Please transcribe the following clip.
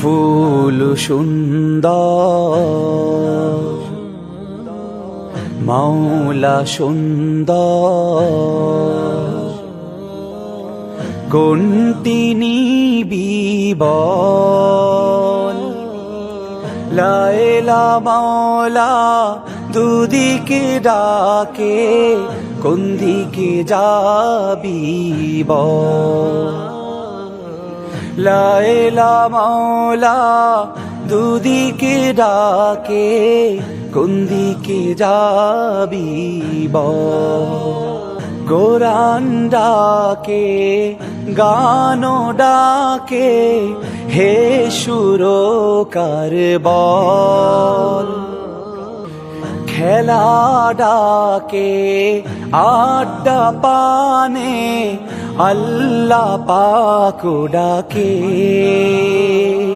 ফুল সুন্দর মাওলা সুন্দর। কোনটি নিবিবল লাইলা মাওলা দুদিকে ডাকে কোন দিকে যাবি বল? লাইলা মাওলা দুদিকে ডাকে কোন দিকে যাবি গোরান ডাকে গানো ডাকে হে সুরকার বল। খেলা ডাকে আড্ডা পানে আল্লাহ পাকু ডাকে।